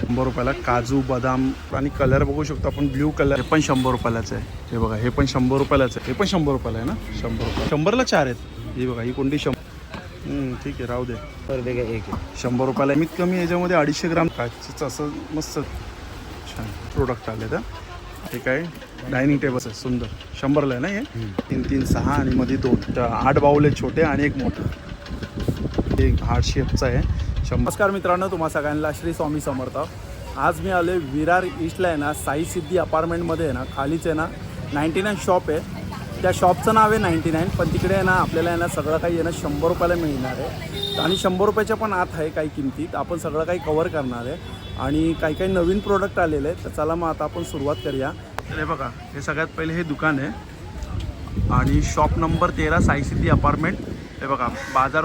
शंभर रुपयाला काजू बदाम आणि कलर बघू शकतो आपण ब्ल्यू कलर. हे पण शंभर रुपयालाच आहे. हे बघा हे पण शंभर रुपयालाच आहे. हे पण शंभर रुपयाला आहे ना? शंभर रुपये शंभरला चार आहेत. ही बघा ही कोणती शंभर? हम्म, ठीक आहे राहू दे. एक शंभर रुपयाला कमीत कमी याच्यामध्ये अडीचशे ग्राम. काचेचं असं मस्त छान प्रोडक्ट आले तर हे काय? डायनिंग टेबल आहे सुंदर. शंभरला आहे ना हे? तीन तीन सहा आणि मध्ये दोन. आठ बाऊल आहेत छोटे आणि एक मोठं. एक हार्ड शेपचं आहे. शंभर नमस्कार मित्रांनो तुम्हा सगळ्यांना श्री स्वामी समर्थ. आज मी आलो विरार ईस्टला आहे ना साई सिद्धी अपार्टमेंटमध्ये आहे ना खालीच आहे ना नाईन्टी नाईन शॉप आहे. त्या शॉपचं नाव आहे नाईन्टी नाईन पण तिकडे आहे ना आपल्याला आहे ना सगळं काही आहे ना शंभर रुपयाला मिळणार आहे. आणि शंभर रुपयाच्या पण आत आहे काही किमतीत. आपण सगळं काही कवर करणार आहे. आणि काही काही नवीन प्रोडक्ट आलेले आहेत. तर चला मग आता आपण सुरुवात करूया. हे बघा हे सगळ्यात पहिले हे दुकान आहे. आणि शॉप नंबर तेरा साई सिद्धी अपार्टमेंट हे बघा बाजार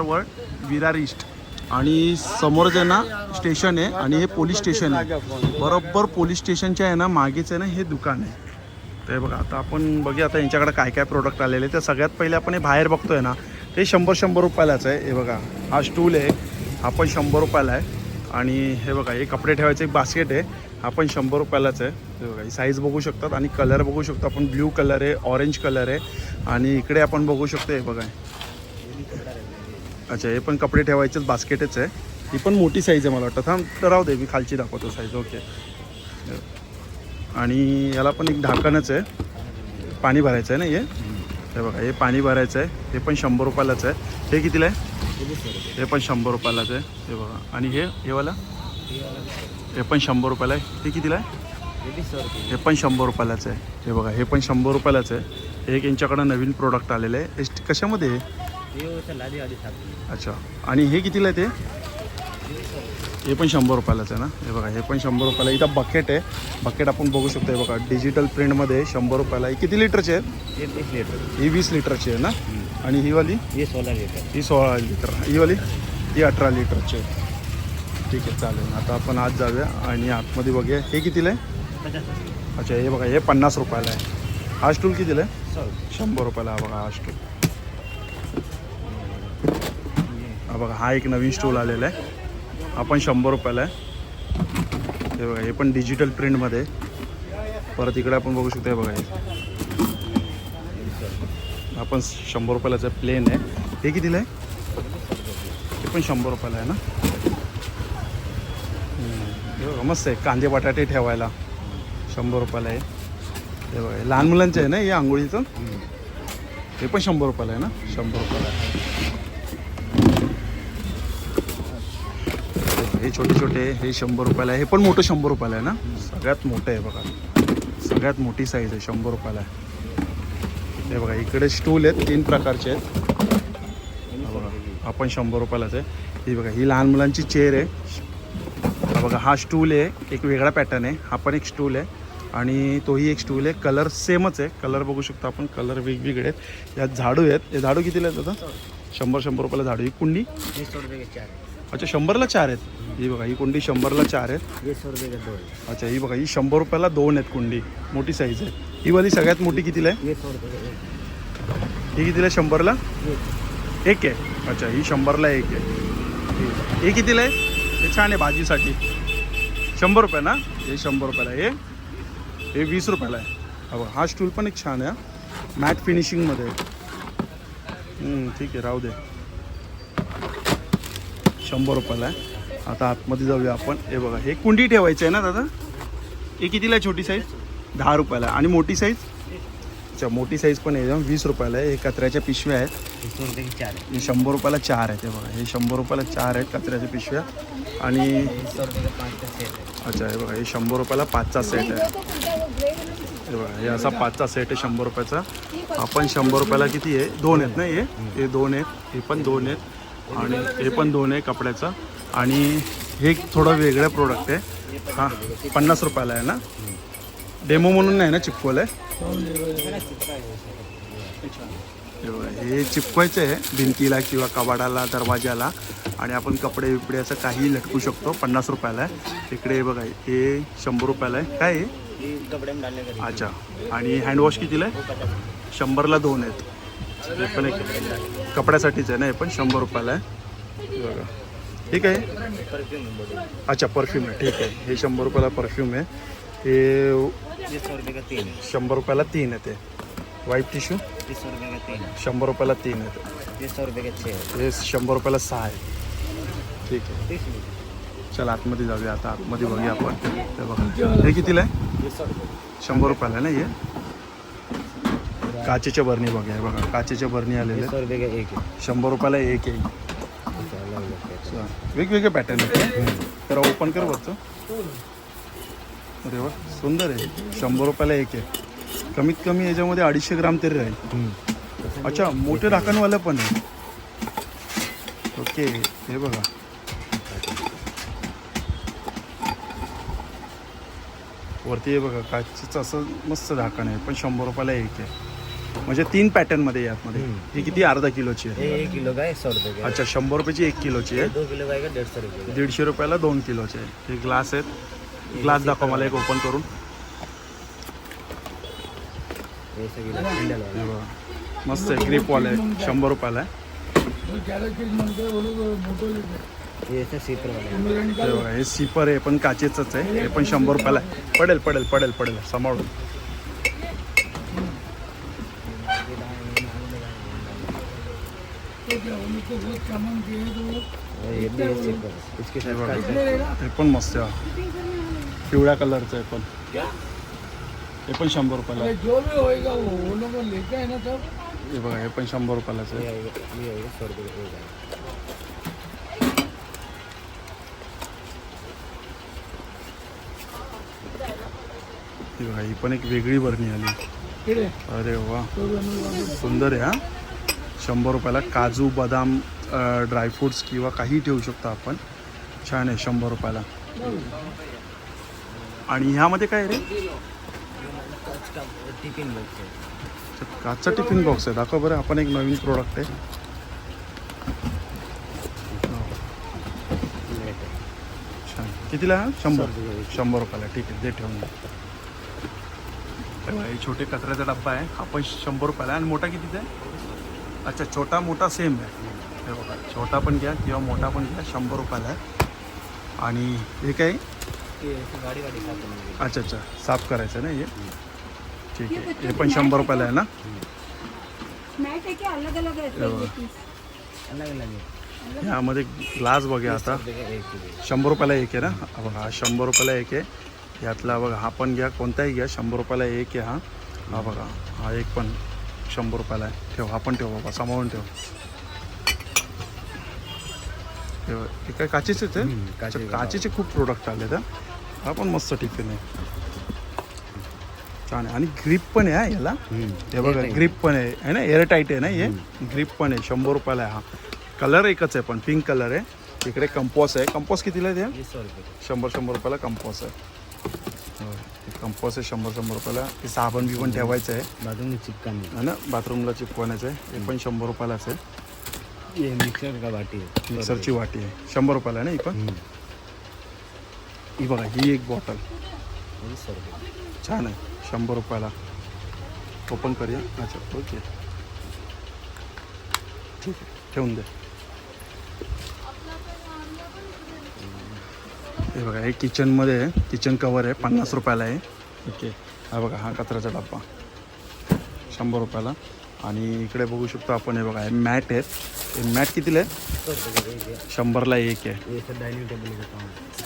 विरार ईस्ट आणि समोर जे ना स्टेशन आहे आणि हे पोलीस स्टेशन आहे. बरोबर पोलीस स्टेशनच्या आहे ना मागेच आहे ना हे दुकान आहे. ते बघा आता आपण बघूया आता यांच्याकडे काय काय प्रोडक्ट आलेले. तर सगळ्यात पहिले आपण हे बाहेर बघतोय ना ते शंभर शंभर रुपयालाच आहे. हे बघा हा स्टूल आहे हा पण शंभर रुपयाला आहे. आणि हे बघा हे कपडे ठेवायचं एक बास्केट आहे हा पण शंभर रुपयालाच आहे. हे बघा ही साईज बघू शकतात आणि कलर बघू शकतो आपण. ब्ल्यू कलर आहे ऑरेंज कलर आहे. आणि इकडे आपण बघू शकतो हे बघा. अच्छा हे पण कपडे ठेवायचेच बास्केटच आहे. ही पण मोठी साईज आहे मला वाटतं. थांब तर राहू दे मी खालची दाखवतो साईज ओके आणि याला पण एक ढाकणच आहे. पाणी भरायचं आहे ना हे? हे बघा हे पाणी भरायचं आहे. हे पण शंभर रुपयालाच आहे. हे कितीला आहे? हे पण शंभर रुपयालाच आहे. हे बघा आणि हे हेवाला हे पण शंभर रुपयाला आहे. हे कितीला आहे? हे पण शंभर रुपयालाच आहे. हे बघा हे पण शंभर रुपयालाच आहे. हे एक यांच्याकडं नवीन प्रोडक्ट आलेलं आहे. एस कशामध्ये आहे? अच्छा. आणि हे कितीला आहे ते? हे पण शंभर रुपयालाच आहे ना? हे बघा हे पण शंभर रुपयाला. इथं बकेट आहे. बकेट आपण बघू शकतो हे बघा. डिजिटल प्रिंटमध्ये शंभर रुपयाला. हे किती लिटरचे आहेत? ही वीस लिटरची आहे ना? आणि ही वाली? ये सोलह लीटर ही सोळा लिटर ही वाली? ही अठरा लिटरची आहे ठीक आहे चालेल. आता आपण आज जाऊया. आणि आतमध्ये बघूया. हे कितीला आहे? अच्छा हे बघा हे पन्नास रुपयाला आहे. हा स्टूल कितीला आहे? शंभर रुपयाला हा बघा हा स्टूल हा बघा हा एक नवीन स्टूल आलेला आहे. हा पण शंभर रुपयाला आहे. हे बघा हे पण डिजिटल प्रिंटमध्ये. परत इकडे आपण बघू शकतो हे बघा हे. हा पण शंभर रुपयालाचं प्लेन आहे हे कितीला आहे? हे पण शंभर रुपयाला आहे ना? हे बघा मस्त आहे. कांदे बटाटे ठेवायला शंभर रुपयाला आहे. हे बघा लहान मुलांचं आहे ना हे आंघोळीचं हे पण शंभर रुपयाला आहे ना? शंभर रुपयाला आहे. हे छोटे छोटे हे शंभर रुपयाला आहे. हे पण मोठं शंभर रुपयाला आहे ना? सगळ्यात मोठं आहे बघा. सगळ्यात मोठी साईज आहे शंभर रुपयाला आहे. हे बघा इकडे स्टूल आहेत तीन प्रकारचे आहेत. बघा हा पण शंभर रुपयालाच आहे. ही बघा ही लहान मुलांची चेअर आहे. बघा हा स्टूल आहे एक वेगळा पॅटर्न आहे. हा पण एक स्टूल आहे. आणि तोही एक स्टूल आहे. कलर सेमच आहे. कलर बघू शकतो आपण कलर वेगवेगळे आहेत. यात झाडू आहेत. हे झाडू कितीला आहेत आता शंभर शंभर रुपयाला झाडू. ही कुंडी? अच्छा शंभरला चार आहेत. ही बघा ही कुंडी शंभरला चार आहेत. ये सौ रुपये के दो है अच्छा ही बघा ही शंभर रुपयाला दोन आहेत कुंडी. मोठी साईज आहे. ही वाली सगळ्यात मोठी कितीला आहे? ये सौ रुपये का एक? ही कितीला आहे? शंभरला? ये एक आहे. अच्छा ही शंभरला एक आहे. हे कितीला आहे? हे छान आहे भाजीसाठी. शंभर रुपये ना? हे शंभर रुपयाला आहे. हे हे वीस रुपयाला आहे. हा बघा, हा स्टूल पण एक छान आहे मॅट फिनिशिंगमध्ये आहे. हम्म, ठीक आहे राहू दे. शंभर रुपयाला आहे. आता आतमध्ये जाऊया आपण. हे बघा हे कुंडी ठेवायची आहे ना दादा? हे कितीला आहे छोटी साईज दहा रुपयाला. आहे. आणि मोठी साईज अच्छा मोठी साईज पण आहे. वीस रुपयाला आहे. हे कचऱ्याच्या पिशव्या आहेत. चार हे शंभर रुपयाला चार आहेत. हे बघा हे शंभर रुपयाला चार आहेत कचऱ्याच्या पिशव्या. आणि अच्छा हे बघा हे शंभर रुपयाला पाचचा सेट आहे. हे बघा हे असा पाचचा सेट आहे शंभर रुपयाचा. आपण शंभर रुपयाला किती आहे? दोन आहेत ना हे? हे दोन आहेत. हे पण दोन आहेत. आणि हे पण दोन आहे कपड्याचं. आणि हे एक थोडं वेगळं प्रोडक्ट आहे. हां पन्नास रुपयाला आहे ना? डेमो म्हणून नाही ना चिपकवलं आहे हे हे चिपकवायचं आहे भिंतीला किंवा कबाडाला दरवाजाला आणि आपण कपडे बिपडे असं काही लटकू शकतो. पन्नास रुपयाला आहे. इकडे हे बघा हे शंभर रुपयाला आहे. काय आहे अच्छा. आणि हँडवॉश कितीला आहे? शंभरला दोन आहेत. हे पण एक कपड्यासाठीच आहे ना हे पण शंभर रुपयाला आहे. बघा. ठीक आहे? अच्छा परफ्यूम आहे. ठीक आहे. हे शंभर रुपयाला परफ्यूम आहे. हे तीन शंभर रुपयाला तीन आहे ते. व्हाईट टिश्यू तीन शंभर रुपयाला तीन आहे ते. हे शंभर रुपयाला सहा आहे. ठीक आहे. चला आतमध्ये जाऊया. आता आतमध्ये बघूया आपण. हे बघा. हे कितीला आहे? शंभर रुपयाला आहे ना हे? काचेच्या बरणी बघा हे बघा काचेच्या बरणी आलेले ये सौ रुपये का एक शंभर रुपयाला एक अच्छा. वेगवेगळे पॅटर्न आहेत. तर ओपन कर बघतो अरे वा सुंदर आहे. शंभर रुपयाला एक आहे. कमीत कमी याच्यामध्ये अडीचशे ग्राम तरी राहील. अच्छा मोठे राखणवाले पण आहे ओके हे बघा. वरती हे बघा काचेचं असं मस्त झाकण आहे पण शंभर रुपयाला एक आहे. म्हणजे तीन पॅटर्नमध्ये आहे आतमध्ये. हम्म. ही किती? अर्धा किलोची आहे. एक किलो का है सौ रुपये का अच्छा शंभर रुपयाची एक किलोची आहे. दो किलो का? है डेढ़ सौ रुपये का दीडशे रुपयाला दोन किलोचे आहे. हे ग्लास आहेत. ग्लास दाखवा मला एक ओपन करून. मस्त आहे ग्रिपवाला आहे. शंभर रुपयाला आहे. है सीपर आहे पण काचेचंच आहे. हे पण शंभर रुपयाला आहे. पडेल पडेल पडेल पडेल. सांभाळून और ये भी हे पण मस्त पिवळ्या कलरचं आहे पण. हे पण शंभर रुपयाला आहे. हे बघा हे पण शंभर रुपयाला आहे. हे बघा ही पण एक वेगळी बरणी आली. अरे वा. सुंदर आहे हा. शंभर रुपयाला काजू बदाम ड्रायफ्रूट्स किंवा काही ठेवू शकतो आपण. छान आहे शंभर रुपयाला. आणि ह्यामध्ये काय आहे रे? टिफिन बॉक्स काचचा टिफिन बॉक्स आहे. दाखव बरं आपण एक नवीन प्रोडक्ट आहे. छान. कितीला? शंभर. शंभर रुपयाला ठीक आहे ते ठेवून हे छोटे कचऱ्याचा डब्बा आहे. आपण शंभर रुपयाला आहे. आणि मोठा कितीचा आहे? अच्छा छोटा मोठा सेम आहे. हे बघा. छोटा पण घ्या किंवा मोठा पण घ्या शंभर रुपयाला आहे. आणि हे काय? अच्छा अच्छा. साफ करायचं ना हे? ठीक आहे. हे पण शंभर रुपयाला आहे ना? मैट है क्या अलग अलग है ये वो। ये पीस लिए अलग अलग है ह्यामध्ये ग्लास बघा आता. शंभर रुपयाला एक आहे ना? हा बघा हा शंभर रुपयाला एक आहे. यातला बघा हा पण घ्या. कोणताही घ्या. शंभर रुपयाला एक आहे हा. हा बघा हा एक पण शंभर रुपयाला आहे. ठेव हा पण ठेव बाबा सांभाळून ठेव. हे हे काय आहे हम्म, अच्छा, काचेचे काचेचे खूप प्रोडक्ट आले तर हा पण मस्त टिफिन आहे. छान आहे. आणि ग्रीप पण आहे हा याला? हे बघा ग्रीप पण आहे. है ना? एअर टाईट आहे ना हे? ग्रीप पण आहे शंभर रुपयाला आहे हा. कलर एकच आहे पण पिंक कलर आहे. इकडे कंपॉस आहे. कंपॉस कितीला आहे ते? रुपये. का शंभर शंभर रुपयाला कंपॉस आहे. कंपॉस आहे शंभर शंभर रुपयाला. हे साबण बिबण ठेवायचं आहे. बाथरूम में चिपकाने है ना? बाथरूमला चिपकवायचं आहे. हे पण शंभर रुपयालाच आहे. ये मिक्सर का बाटी है। सौ मिक्सरची वाटी आहे शंभर रुपयाला आहे ना ही पण हम्म, ही बघा ही एक बॉटल रुपये छान आहे शंभर रुपयाला ओपन करूया अच्छा ओके। ठीक आहे ठेवून दे। हे बघा हे किचनमध्ये आहे. किचन कवर आहे. पन्नास रुपयाला आहे. ओके. हा बघा हा कचऱ्याचा डब्बा. शंभर रुपयाला. आणि इकडे बघू शकतो आपण हे बघा हे मॅट आहेत. हे मॅट कितीला आहे? का शंभरला एक आहे. डाइनिंग टेबल का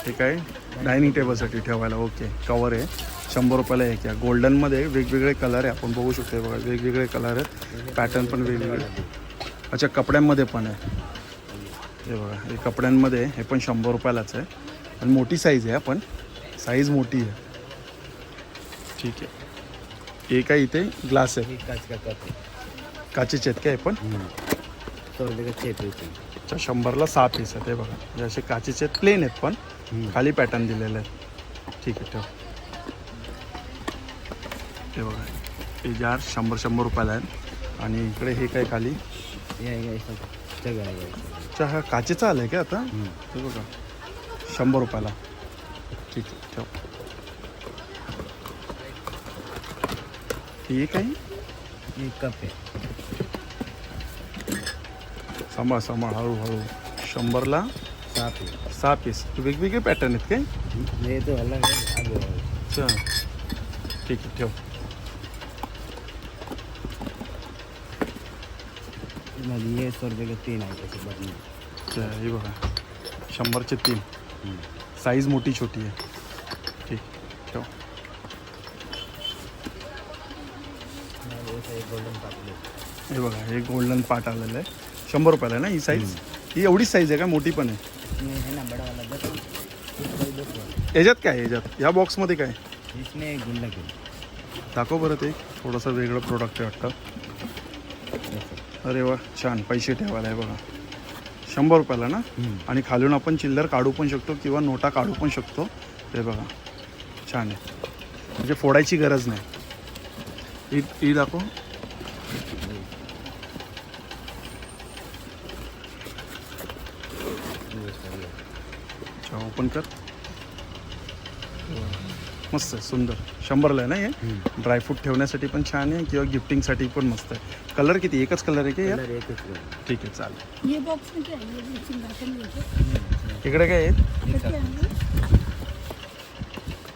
है काय डायनिंग टेबलसाठी ठेवायला ओके कवर आहे. शंभर रुपयाला एक आहे. गोल्डनमध्ये वेगवेगळे कलर आहे. आपण बघू शकतो हे बघा वेगवेगळे कलर आहेत. पॅटर्न पण वेगवेगळे. अच्छा कपड्यांमध्ये पण आहे. हे बघा हे कपड्यांमध्ये हे पण शंभर रुपयालाच आहे. आणि मोठी साईज आहे पण. साईज मोठी आहे. ठीक आहे. हे काय इथे? ग्लास आहे. कांच का काचेचे आहेत काय हे पण? अच्छा शंभरला सहा पीस आहेत हे बघा. हे असे काचेचे प्लेन आहेत पण खाली पॅटर्न दिलेले आहेत. ठीक आहे ठेव. हे बघा. हे जार शंभर शंभर रुपयाला आहेत. आणि इकडे हे काय खाली? अच्छा हा काचेचा आलं आहे का आता? हे बघा. शंभर रुपयाला. ठीक आहे ठेव. हे ये कप है सांभाळ सांभाळ हळूहळू शंभरला सहा पीस सहा पीस वेगवेगळे पॅटर्न आहेत काय? है। अच्छा. ठीक आहे ठेव. तीन अच्छा हे बघा. शंभरचे तीन. साईज मोठी छोटी आहे. ठीक ठेव. हे बघा हे गोल्डन पाट आलेलं आहे. शंभर रुपयाला आहे ना? ही साईज ही एवढीच साईज आहे का? मोठी पण आहे. है। याच्यात काय आहे? याच्यात? ह्या बॉक्समध्ये काय? इसमें है दाखव बरं ते. थोडंसं वेगळं प्रोडक्ट आहे वाटतं. अरे वा छान. पैसे ठेवायला आहे बघा. शंभर रुपयाला ना? आणि खालून आपण चिल्लर काढू पण शकतो किंवा नोटा काढू पण शकतो. हे बघा. छान आहे. म्हणजे फोडायची गरज नाही. ही ही दाखव अच्छा ओपन कर। मस्त आहे सुंदर. शंभरला आहे ना हे? ड्रायफ्रूट ठेवण्यासाठी पण छान आहे किंवा गिफ्टिंगसाठी पण मस्त आहे. कलर किती? एकच कलर आहे की यात कलर एक एक ठीक आहे चालेल. ये बॉक्स में क्या है ये भी सिंगासन में है इकडे काय आहे? ये क्या है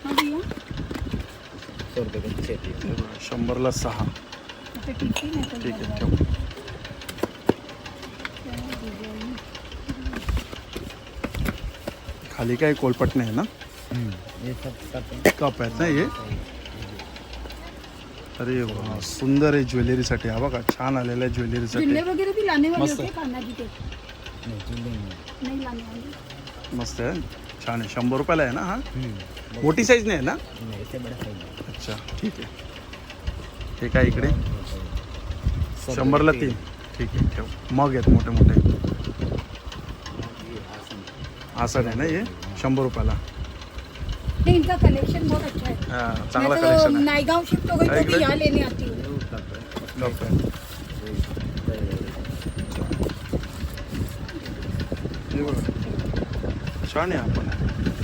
हाँ. भैया सौ रुपये का छः पीस हे बघा, शंभरला सहा. अच्छा ठीक है मैं ठीक आहे ठेव. खाली काय कोलपट नाही आहे ना? ये सब कप है आहेत ना हे? अरे वा सुंदर आहे ज्वेलरीसाठी. हा बघा छान आलेलं आहे ज्वेलरीसाठी. जिले वगैरह भी लाने वाले मस्त. है। मस्त आहे. छान आहे. शंभर रुपयाला आहे ना हा? मोठी साईज नाही आहे ना? है अच्छा ठीक आहे. हे काय इकडे? शंभरला तीन. ठीक आहे ठेव. मग आहेत मोठे मोठे आसन आहे ना हे? शंभर रुपयाला. नहीं इनका कलेक्शन बहुत अच्छा है. हा चांगला मैं तो कलेक्शन आहे. नाईगांव शिफ्ट हो गई अरे तो भी इकडे? यहाँ लेने आती. हूँ जरूर कप है कप आहे हे बघा. छान आहे आपण.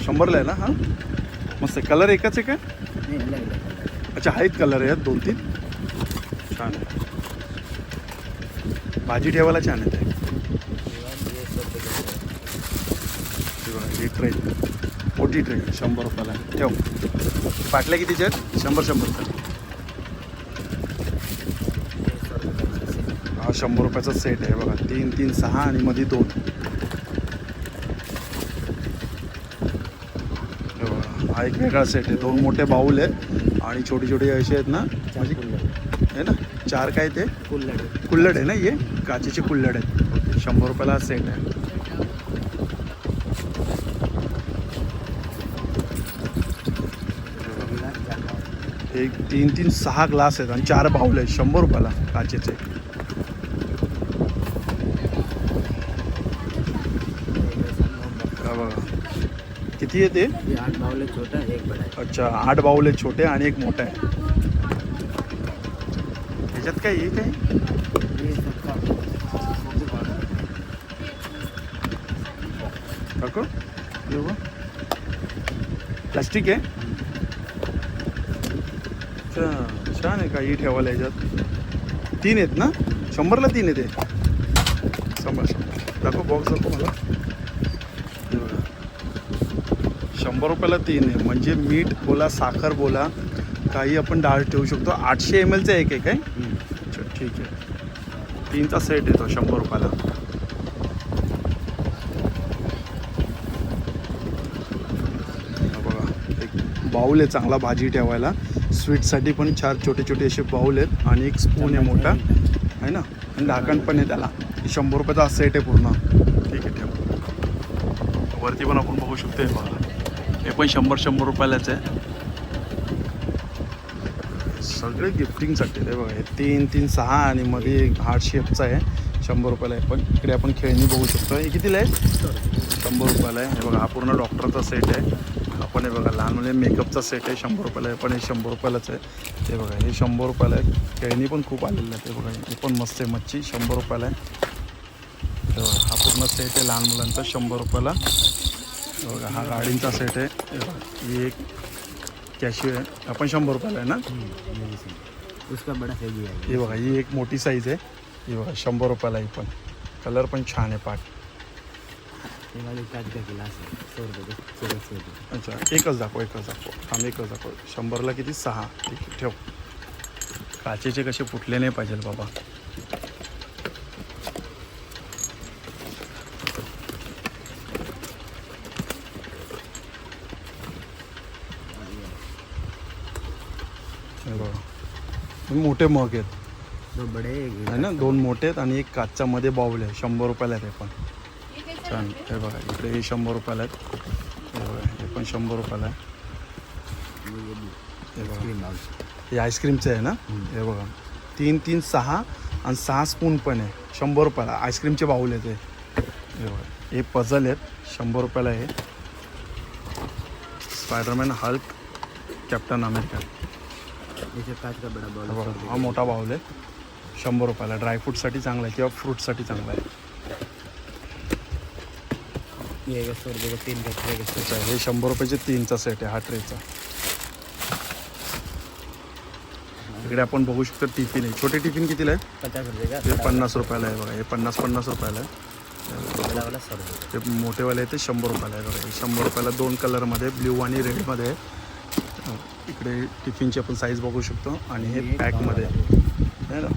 शंभरला आहे ना हा? मस्त आहे. कलर एकच आहे का? अच्छा आहेत कलर आहेत दोन तीन छान आहे. भाजी ठेवायला छान आहे ते ये सौ रुपये का हे बघा ही ट्रे मोठी ट्रे शंभर रुपयाला. आहे. ठेव. पाटल्या कितीच्या आहेत शंभर शंभरच्या हा शंभर रुपयाचा सेट आहे बघा. तीन तीन सहा आणि मध्ये दोन. हे बघा, हा एक वेगळा सेट आहे. दोन मोठे बाऊल आहेत आणि छोटी छोटी असे आहेत ना म्हणजे आहे ना चार काय ते? कुल्लड़. कुल्लड आहे ना हे? काचेचे कुल्लड आहेत. शंभर रुपयाला सेट आहे. एक तीन तीन सहा ग्लास आहेत आणि चार बाऊल आहेत शंभर रुपयाला काचेचे. हा किती आहे ते? आठ बाउल है छोटा एक बड़ा है अच्छा आठ आहेत छोटे आणि एक मोठा आहे. ह्याच्यात काय हे ये काकू प्लास्टिक आहे? छान आहे काही ठेवायला याच्यात. तीन आहेत ना? शंभरला तीन आहेत ते शंभर शंभर. दाखव बॉक्स दाखव मला. शंभर रुपयाला तीन आहे. म्हणजे मीठ बोला साखर बोला काही आपण डाळ ठेवू शकतो. आठशे एम एलचा एक आहे काय? अच्छा ठीक आहे. तीनचा सेट येतो शंभर रुपयाला हा बघा एक बाऊल आहे चांगला भाजी ठेवायला. स्वीटसाठी पण चार छोटे छोटे असे बाऊल आहेत आणि एक स्पून आहे मोठा. आहे ना? आणि ढाकण पण आहे त्याला. शंभर रुपयाचा सेट आहे पूर्ण. ठीक आहे ठेव. वरती पण आपण बघू शकतो हे बघा. हे पण शंभर शंभर रुपयालाच आहे. सगळे गिफ्टिंगसाठी ते बघा हे तीन तीन सहा आणि मध्ये एक हार्ट शेपचा आहे. शंभर रुपयाला आहे. पण इकडे आपण खेळणी बघू शकतो हे कितीला आहे? शंभर रुपयाला आहे. हे बघा हा पूर्ण डॉक्टरचा सेट आहे. आपण हे बघा लहान मुले मेकअपचा सेट आहे शंभर रुपयाला आहे पण हे शंभर रुपयालाच आहे. ते बघा हे शंभर रुपयाला आहे. खेळणी पण खूप आलेलं आहे ते बघा हे पण मस्त आहे मच्छी शंभर रुपयाला आहे. बघा हा पूर्ण सेट आहे लहान मुलांचा शंभर रुपयाला. बघा हा गाडींचा सेट आहे. हे एक कॅशिव आहे. आपण शंभर रुपयाला आहे ना? उसका बड़ा ही बघा ही एक मोठी साईज आहे. ही बघा शंभर रुपयाला ही पण. कलर पण छान आहे पाट अच्छा एकच दाखव एकच दाखव. थांब एकच दाखव. शंभरला किती? सहा. ठीक आहे ठेव. काचेचे कसे फुटले नाही पाहिजे बाबा. मोठे मग आहेत. बड़े आहे ना? दोन मोठे आहेत आणि एक काचच्या मध्ये बावले. शंभर रुपयाला हे पण. छान हे बघा इकडे हे शंभर रुपयाला आहेत. हे बघा हे पण शंभर रुपयाला आहे. हे बघा. हे आईस्क्रीमचं आहे ना. हे बघा. तीन तीन सहा आणि सहा स्पून पण आहे. शंभर रुपयाला. आईस्क्रीमचे बाऊल आहे ते हे बघा. हे पझल आहेत. शंभर रुपयाला आहे स्पायडरमॅन हल्क कॅप्टन अमेरिका हे बघा हा मोठा बाऊल आहे. शंभर रुपयाला. ड्रायफ्रूटसाठी चांगला आहे किंवा फ्रूटसाठी चांगला आहे. ये का बघा तीन हे शंभर रुपयाचे तीनचा सेट आहे हा ट्रेचा इकडे आपण बघू शकतो टिफिन आहे. छोटे टिफिन कितीला आहे? पचास रुपये का हे पन्नास रुपयाला आहे बघा. हे पन्नास पन्नास रुपयाला आहे. ते मोठेवाले आहे ते शंभर रुपयाला आहे बघा. हे शंभर रुपयाला दोन कलरमध्ये ब्ल्यू आणि रेडमध्ये आहे. इकडे टिफिनची आपण साईज बघू शकतो. आणि हे पॅकमध्ये आहे. ना?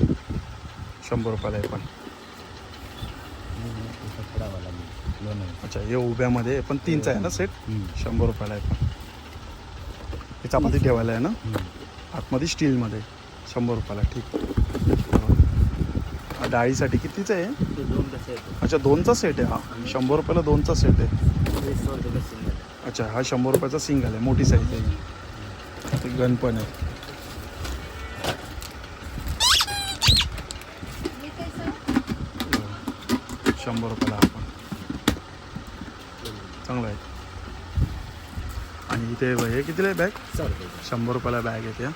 शंभर रुपयाला आहे पण. ये है, इसका बड़ा वाला भी दोनों है। अच्छा हे उभ्यामध्ये पण तीनचा आहे ना सेट शंभर रुपयाला आहे. पण हे चपाती ठेवायला आहे ना. आतमध्ये स्टीलमध्ये. शंभर रुपयाला ठीक. डाळीसाठी कितीचं आहे? है अच्छा दोनचा सेट आहे. हा शंभर रुपयाला दोनचा सेट आहे. है अच्छा हा शंभर रुपयाचा सिंगल आहे मोठी साईज आहे. गन पण आहे. शंभर रुपयाला हा पण चांगला आहे इथे हे कितीला आहे बॅग सौ रुपये का शंभर रुपयाला बॅग येते हा.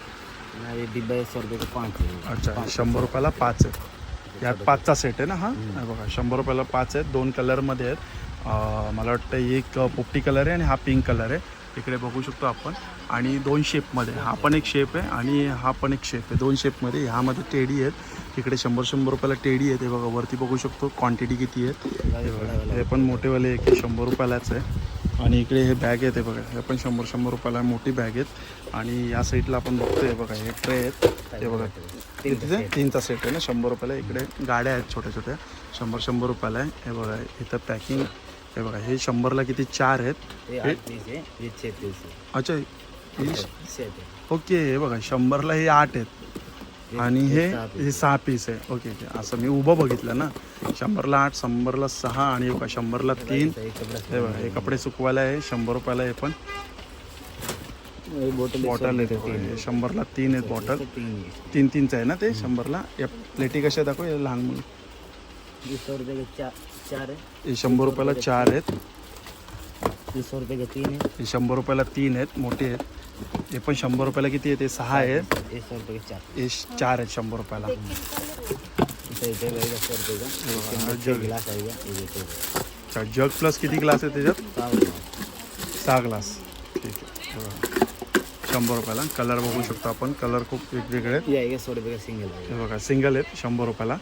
ना ये डिब्बा है सौ रुपये का पाँच है अच्छा शंभर रुपयाला पाच आहे. यात पाचचा सेट आहे ना हा. हे बघा शंभर रुपयाला पाच आहेत दोन कलरमध्ये आहेत. अं, मला वाटतं एक पोपटी कलर आहे आणि हा पिंक कलर आहे. इकडे बघू शकतो आपण. आणि दोन शेपमध्ये हा पण एक शेप आहे आणि हा पण एक शेप आहे. दोन शेपमध्ये ह्यामध्ये टेडी आहेत. इकडे शंभर शंभर रुपयाला टेडी आहे ते बघा वरती बघू शकतो क्वांटिटी किती आहेत. हे बघा, हे पण मोठेवाले एक शंभर रुपयालाच आहे. आणि इकडे हे बॅग आहेत हे बघा हे पण शंभर शंभर रुपयाला मोठी बॅग आहेत. आणि या साईडला आपण बघतोय बघा हे ट्रे आहेत. हे बघा सेट तीनचा सेट आहे ना शंभर रुपयाला. इकडे गाड्या आहेत छोट्या छोट्या शंभर शंभर रुपयाला आहे. हे बघा इथं पॅकिंग हे बघा हे शंभरला किती चार आहेत? अच्छा ओके हे बघा शंभरला हे आठ आहेत. आणि हे सहा हे पीस सहा पीस आहे. ओके ओके असं मी उभं बघितलं ना. शंभरला आठ शंभरला सहा आणि बघा शंभरला। तीन. एक हे बघा हे कपडे सुकवायला आहे. शंभर रुपयाला पण है, सौ बॉटल आहे शंभरला तीन आहेत बॉटल तीन। तीन. तीनचं आहे ना ते? शंभरला? या प्लेटी कशा दाखव लहान मुलं. है शंभर रुपयाला चार आहेत. तीन. शंभर रुपयाला तीन आहेत मोठे आहेत. हे पण शंभर रुपयाला किती आहे? ते सहा सौ रुपये के चार. हे चार आहेत शंभर रुपयाला. जग. रुपये गिलास देखो अच्छा जग प्लस किती ग्लास आहे त्याच्यात? सहा ग्लास ठीक आहे. हे. बघा. शंभर रुपयाला. कलर बघू शकतो आपण. कलर खूप वेगवेगळे आहेत. सौ रुपये सिंगल हे बघा सिंगल आहेत. शंभर रुपयाला.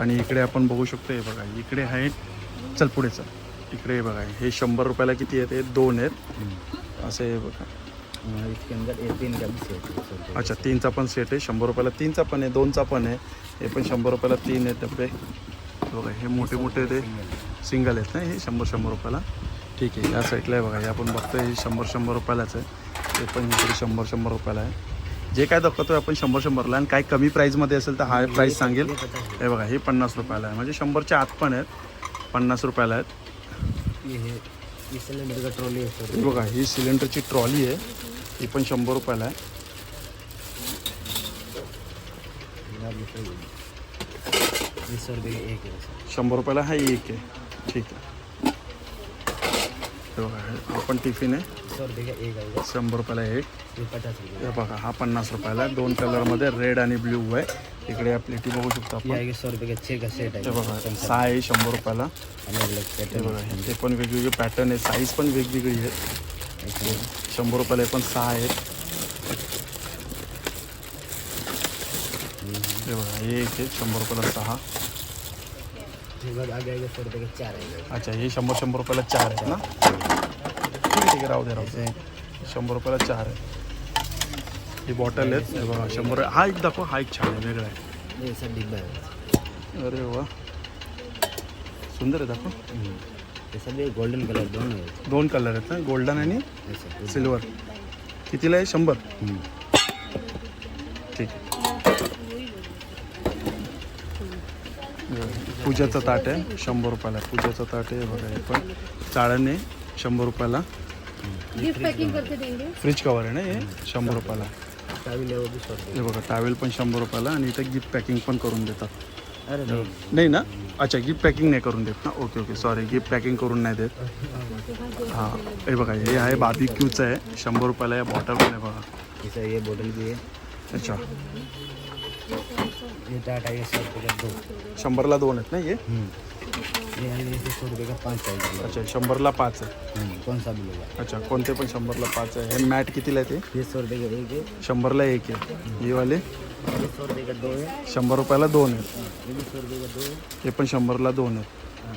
आणि इकडे आपण बगू शकतो हे बघा इकडे आहे. चल पुढे चल. इकडे हे बघा हे शंभर रुपयाला किती आहेत हे दोन आहेत. असे हे बघा. इसके अंदर ये तीन का भी सेट है अच्छा तीनचा पण सेट आहे शंभर रुपयाला तीनचा पण आहे दोनचा पण आहे. हे पण शंभर रुपयाला तीन आहेत डबे. बघा हे मोठे मोठे ते सिंगल आहेत ना हे शंभर शंभर रुपयाला. ठीक आहे या साईडला आहे बघा हे आपण बघतोय हे शंभर शंभर रुपयालाच आहे. ते पण इकडे शंभर शंभर रुपयाला आहे. जे काय दाखवतोय आपण शंभर शंभरला आणि काय कमी प्राईजमध्ये असेल तर हा प्राईस सांगेल. हे बघा हे पन्नास रुपयाला आहे. म्हणजे शंभरच्या आत पण आहेत पन्नास रुपयाला आहेत. ये है सिलेंडर का ट्रॉली है सौ हे बघा ही सिलेंडरची ट्रॉली आहे. ही पण शंभर रुपयाला आहे. एक है। शंभर रुपयाला हा एक आहे. ठीक आहे. हे बघा हे हा पण टिफिन आहे. सौ रुपये का एक आएगा। शंभर रुपयाला एक. ये पचास रुपये. हे बघा हा पन्नास रुपयाला आहे. दोन कलरमध्ये रेड आणि ब्ल्यू आहे. इकडे या प्लेटी बघू शकतो ये आपण. आएगा सौ रुपये का छः का सेट हे आएगा बघा सहा आहे शंभर रुपयाला. अलग अलग हे पैटर्न बघा हे पण वेगवेगळे पॅटर्न आहे. साईज पण वेगवेगळी आहे. शंभर रुपयाला हे पण सहा आहेत हे बघा हे एक आहे शंभर रुपयाला सहा. फिर बाद आगे आएगा सौ रुपये के चार आएगा. अच्छा हे शंभर शंभर रुपयाला चार आहेत ना? ठीक आहे राहू दे राहू दे. शंभर रुपयाला चार आहे. ही बॉटल आहेत. हे बघा शंभर हा एक दाखव हा एक छान आहे वेगळा आहे. अरे वा. सुंदर आहे दाखव. गोल्डन कलर दोनों दोन कलर आहेत ना गोल्डन आणि सिल्वर कितीला आहे? शंभर। ठीक. पूजाचं ताट आहे शंभर रुपयाला. पूजाचं ताट आहे बघा हे पण. चाळण आहे शंभर रुपयाला. गिफ्ट पैकिंग करके देंगे फ्रिज कवर आहे ना हे? शंभर रुपयाला. टाविल है हे बघा टावेल पण शंभर रुपयाला आणि इथे गिफ्ट पॅकिंग पण करून देतात. अरे नहीं. नाही ना? अच्छा गिफ्ट पॅकिंग नाही करून देत ना? Okay okay sorry gift packing करून नाही देत. हां हे बघा हे आहे बार्बिक्यूचं आहे. शंभर रुपयाला आहे बॉटल पण आहे बघा ये भी है अच्छा ये टाटा ये दो शंभरला दोन आहेत ना हे? ये है ये सौ रुपये का? पाँच आएगा अच्छा शंभरला पाच आहे. हम्म, कौन सा अच्छा कोणते पण शंभरला पाच आहे. हे मॅट कितीला आहे ते? ये सौ रुपये का एक है शंभरला एक आहे. हे वाले? ये सौ रुपये का दो है शंभर रुपयाला दोन आहेत. ये भी सौ रुपये का दो है हे पण शंभरला दोन आहेत. हाँ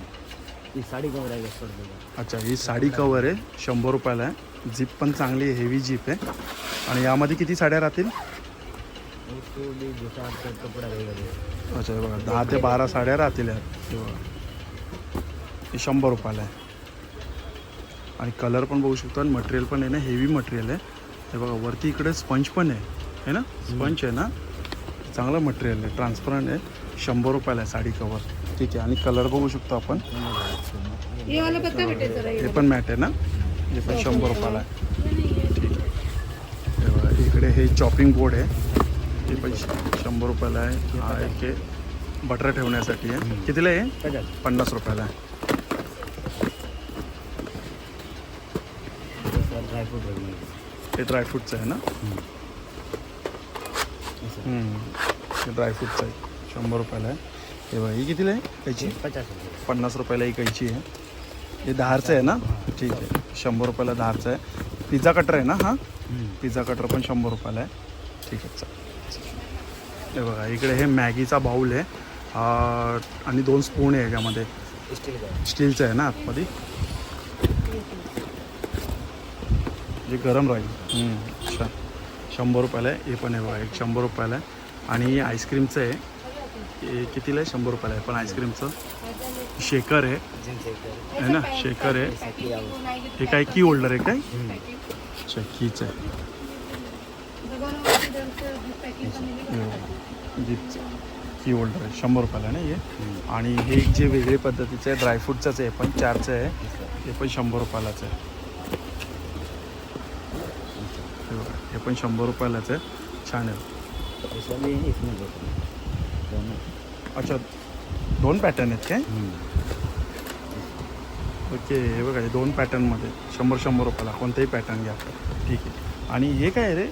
ये साड़ी कवर आएगा सौ रुपये का? अच्छा ही साडी कवर आहे. शंभर रुपयाला आहे. जीप पण चांगली आहे हेवी जीप आहे. आणि यामध्ये किती साड्या राहतील? उसको भी जैसा आपका कपड़ा रहेगा वो। अच्छा हे बघा दहा ते बारा साड्या राहतील यात. हे बघा. हे शंभर रुपयाला आहे. आणि कलर पण बघू शकतो आणि मटेरियल पण आहे ना हेवी मटेरियल आहे. हे बघा वरती इकडे स्पंज पण आहे. है ना? स्पंज आहे ना? चांगलं मटेरियल आहे ट्रान्सपरंट आहे. शंभर रुपयाला आहे साडी कवर ठीक आहे आणि कलर बघू शकतो आपण. हे पण मॅट आहे ना? हे पण शंभर रुपयाला आहे. ठीक आहे बघा इकडे हे चॉपिंग बोर्ड आहे. हे पण शंभर रुपयाला आहे. हा एक बटर ठेवण्यासाठी आहे. कितीला आहे? पन्नास रुपयाला आहे जैसा ड्राई फ्रूट रहेगा हे ड्रायफ्रूटचं आहे ना. हे ड्रायफ्रूटचं आहे. शंभर रुपयाला आहे. हे बघा ही कितीला आहे? कैची? पचास पन्नास रुपयाला ही कैची आहे. हे दहारचं आहे ना? ठीक आहे. शंभर रुपयाला दहारचं आहे. पिझ्झा कटर आहे ना हा? पिझ्झा कटर पण शंभर रुपयाला आहे. ठीक आहे चालेल हे बघा इकडे हे मॅगीचा बाऊल आहे. आणि दोन स्पून आहे याच्यामध्ये. स्टीलचं आहे ना आतमध्ये? जे गरम राहील. हम्म, छान शंभर रुपयाला आहे. हे पण आहे बघा एक शंभर रुपयाला आहे. आणि आईस्क्रीमचं आहे. हे कितीला आहे? शंभर रुपयाला आहे. पण आईस्क्रीमचं. शेकर आहे. है ना? शेकर आहे. हे काय की होल्डर आहे काय? अच्छा कीच आहे. की होल्डर आहे. शंभर रुपयाला आहे. ना हे आणि हे एक जे वेगळे पद्धतीचं आहे ड्रायफ्रूटचंच आहे पण चारचं आहे. हे पण शंभर रुपयालाच आहे हे बघा हे पण शंभर रुपयालाच आहे. छान आहे. अच्छा दोन पॅटर्न आहेत काय। ओके हे बघा हे दोन पॅटर्नमध्ये शंभर शंभर रुपयाला. कोणताही पॅटर्न घ्या. ठीक आहे. आणि हे काय रे?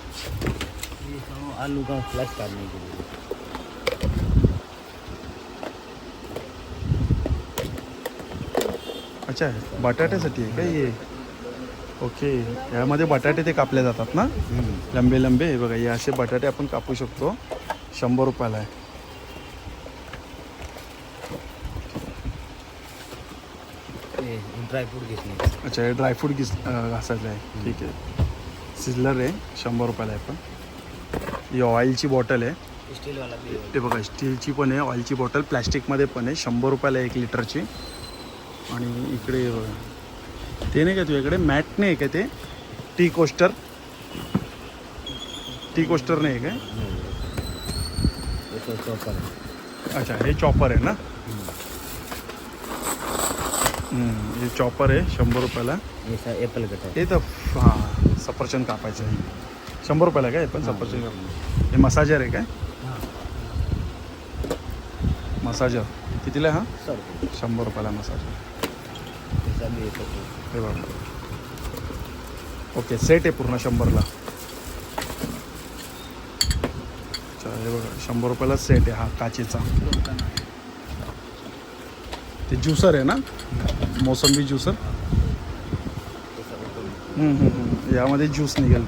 आलू का फ्लैश काटने के लिए अच्छा बटाट्यासाठी आहे काय हे? ओके. यामध्ये बटाटे ते कापले जातात ना? लंबे लंबे. हे बघा हे असे बटाटे आपण कापू शकतो. शंभर रुपयाला आहे. ये ड्राई फ्रूट घिसने का अच्छा हे ड्रायफ्रूट घिस घासायचं आहे. ठीक आहे. सिझलर आहे. शंभर रुपयाला आहे पण. ही ऑइलची बॉटल आहे. स्टील वाला. भी ते बघा स्टीलची पण आहे ऑइलची बॉटल प्लॅस्टिकमध्ये पण आहे. शंभर रुपयाला एक लिटरची आणि इकडे बघा. ते नाही का तुझ्याकडे? मॅट नाही आहे का ते? Tea coaster. टी कोस्टर नाही आहे काय अच्छा हे चॉपर आहे ना? हे चॉपर आहे शंभर रुपयाला. एप्पल कटर हे तर हां सफरचंद कापायचं आहे. शंभर रुपयाला काय? पण सफरचंद. हे मसाजर आहे काय? मसाजर. कितीला हा? शंभर रुपयाला मसाजर. है बघा. ओके सेट आहे पूर्ण शंभरला. अच्छा हे बघा शंभर रुपयाला सेट आहे हा काचेचा. ते ज्युसर आहे ना? मोसंबी ज्युसर. यामध्ये ज्यूस निघेल.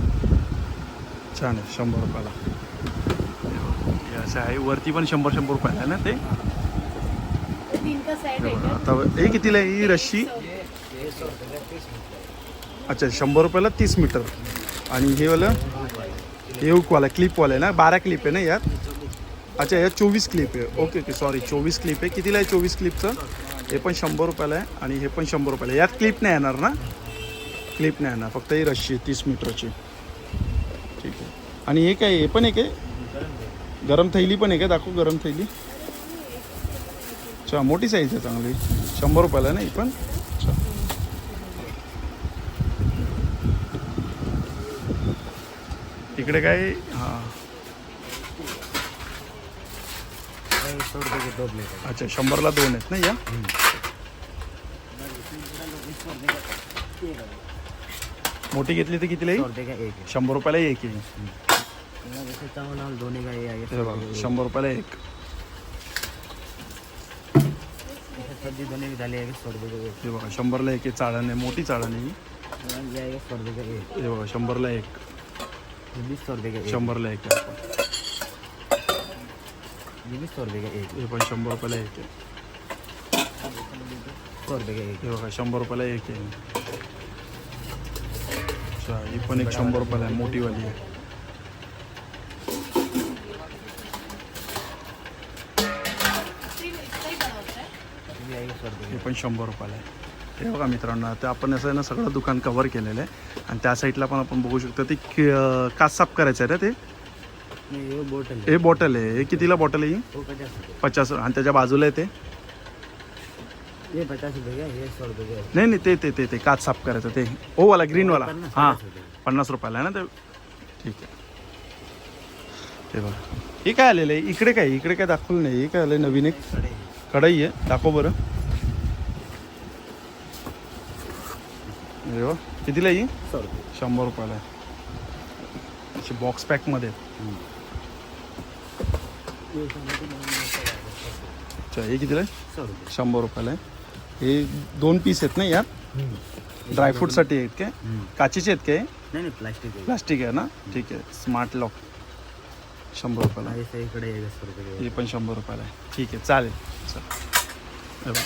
छान आहे शंभर रुपयाला. असं आहे वरती पण शंभर शंभर रुपयाला आहे ना ते? तीन का सेट बघा, क्या आता हे कितीला आहे? ही रश्शी? अच्छा शंभर रुपयाला तीस मीटर. आणि हे वालं हे हुकवाला क्लिपवाला आहे ना? बारा क्लिप आहे ना यात? अच्छा यात चोवीस क्लिप आहे. ओके ओके सॉरी चोवीस क्लिप आहे. कितीला आहे चोवीस क्लिपचं हे पण शंभर रुपयाला आहे आणि हे पण शंभर रुपयाला आहे. यात क्लिप नाही येणार ना? क्लिप नाही येणार. फक्त ही रश्शी आहे तीस मीटरची. ठीक आहे. आणि हे काय हे पण एक आहे? गरम थैली पण आहे. का दाखवू गरम थैली. अच्छा मोठी साईज आहे चांगली. शंभर रुपयाला आहे ना ही पण? इकडे काय? हां. अच्छा शंभरला दोन आहेत ना या? मोठी घेतली तर कितीला येईल? एक शंभर रुपयाला एक येईल शंभर रुपयाला एक. हे बघा शंभरला एक चाळण आहे मोठी चाळण आहे हे बघा शंभरला एक. बीस सौ रुपये का एक। शंभरला एक आहे ये बीस सौ रुपये का एक। हे पण शंभर रुपयाला एक आहे सौ रुपये का एक। हे बघा शंभर रुपयाला एक आहे अच्छा ही पण एक शंभर रुपयाला आहे मोठीवाली आहे हे। पण शंभर रुपयाला आहे हे बघा मित्रांनो आता आपण असं ना सगळं दुकान कवर केलेलं आहे. आणि त्या साईडला पण आपण बघू शकतो ते काच साफ करायचं आहे ना ते? बोतल है हे बॉटल आहे. हे कितीला बॉटल आहे ही? पचास आणि त्याच्या बाजूला आहे ते? ये पचास रुपये का? ये सौ रुपये का? है नाही नाही ते ते ते ते काच साफ करायचं ते. ओ वाला ग्रीनवाला पन्नास- हां. पन्नास रुपये. पन्नास रुपयाला आहे ना ते? ठीक आहे. ते बघा. हे काय आलेलं आहे? इकडे काय? इकडे काय दाखवलं नाही. हे काय आलं नवीन एक? कढई आहे. दाखव बरं. अरे वा कितीला ही? रुपये शंभर रुपयाला आहे. अशी बॉक्स पॅकमध्ये अच्छा हे कितीला आहे? शंभर रुपयाला आहे. हे दोन पीस आहेत ना यात? ड्रायफ्रूटसाठी आहेत काय? काचेचे आहेत काय? नहीं नहीं प्लास्टिक प्लास्टिक आहे ना? ठीक आहे. स्मार्ट लॉक शंभर रुपयाला हे पण शंभर रुपयाला आहे. ठीक आहे चालेल. चल हे बघ.